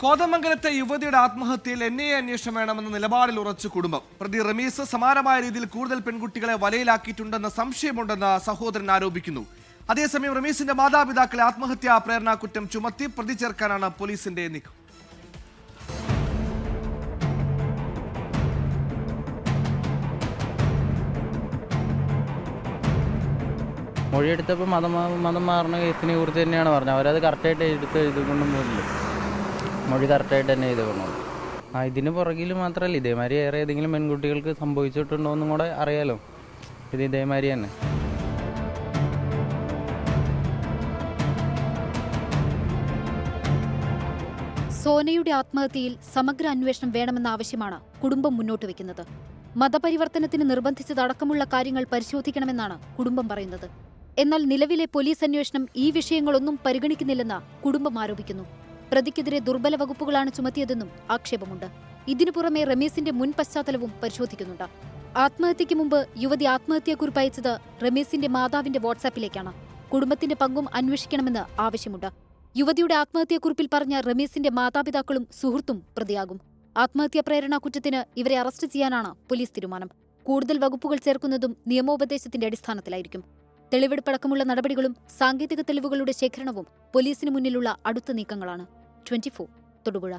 കോതമംഗലത്തെ യുവതിയുടെ ആത്മഹത്യയിൽ N I A അന്വേഷണം വേണമെന്ന നിലപാടിൽ ഉറച്ചു കുടുംബം. പ്രതി റമീസ് സമാനമായ രീതിയിൽ കൂടുതൽ പെൺകുട്ടികളെ വലയിലാക്കിയിട്ടുണ്ടെന്ന സംശയമുണ്ടെന്ന് സഹോദരൻ ആരോപിക്കുന്നു. അതേസമയം റമീസിന്റെ മാതാപിതാക്കളെ ആത്മഹത്യാ പ്രേരണ കുറ്റം ചുമത്തി പ്രതി ചേർക്കാനാണ് പോലീസിന്റെ നീക്കം. മൊഴിയെടുത്തപ്പോൾ മതം മതം മാറുന്ന കേസിനെ കുറിച്ച് തന്നെയാണ് പറഞ്ഞത്. അവരത് കറക്റ്റായിട്ട് എടുത്ത് എഴുതിക്കൊണ്ടും പോലില്ല മൊഴി കറക്റ്റായിട്ട് തന്നെ എഴുതിക്കൊണ്ടു ആ ഇതിന് പുറകിൽ മാത്രമല്ല ഇതേമാതിരി ഏറെ ഏതെങ്കിലും പെൺകുട്ടികൾക്ക് സംഭവിച്ചിട്ടുണ്ടോ എന്നും കൂടെ അറിയാലോ. ഇത് ഇതേമാതിരി തന്നെ. സോനയുടെ ആത്മഹത്യയിൽ സമഗ്ര അന്വേഷണം വേണമെന്ന ആവശ്യമാണ് കുടുംബം മുന്നോട്ട് വെക്കുന്നത്. മതപരിവർത്തനത്തിന് നിർബന്ധിച്ചതടക്കമുള്ള കാര്യങ്ങൾ പരിശോധിക്കണമെന്നാണ് കുടുംബം പറയുന്നത്. എന്നാൽ നിലവിലെ പോലീസ് അന്വേഷണം ഈ വിഷയങ്ങളൊന്നും പരിഗണിക്കുന്നില്ലെന്ന് കുടുംബം ആരോപിക്കുന്നു. പ്രതിക്കെതിരെ ദുർബല വകുപ്പുകളാണ് ചുമത്തിയതെന്നും ആക്ഷേപമുണ്ട്. ഇതിനു പുറമെ റമീസിന്റെ മുൻ പശ്ചാത്തലവും പരിശോധിക്കുന്നുണ്ട്. ആത്മഹത്യയ്ക്ക് മുമ്പ് യുവതി ആത്മഹത്യാക്കുറിപ്പ് അയച്ചത് റമീസിന്റെ മാതാവിന്റെ വാട്സാപ്പിലേക്കാണ്. കുടുംബത്തിന്റെ പങ്കും അന്വേഷിക്കണമെന്ന് ആവശ്യമുണ്ട്. യുവതിയുടെ ആത്മഹത്യാക്കുറിപ്പിൽ പറഞ്ഞ റമീസിന്റെ മാതാപിതാക്കളും സുഹൃത്തും പ്രതിയാകും. ആത്മഹത്യാ പ്രേരണാ കുറ്റത്തിന് ഇവരെ അറസ്റ്റ് ചെയ്യാനാണ് പോലീസ് തീരുമാനം. കൂടുതൽ വകുപ്പുകൾ ചേർക്കുന്നതും നിയമോപദേശത്തിന്റെ അടിസ്ഥാനത്തിലായിരിക്കും. തെളിവെടുപ്പടക്കമുള്ള നടപടികളും സാങ്കേതിക തെളിവുകളുടെ ശേഖരണവും പോലീസിന് മുന്നിലുള്ള അടുത്ത നീക്കങ്ങളാണ്. ട്വന്റി തൊടുപുഴ.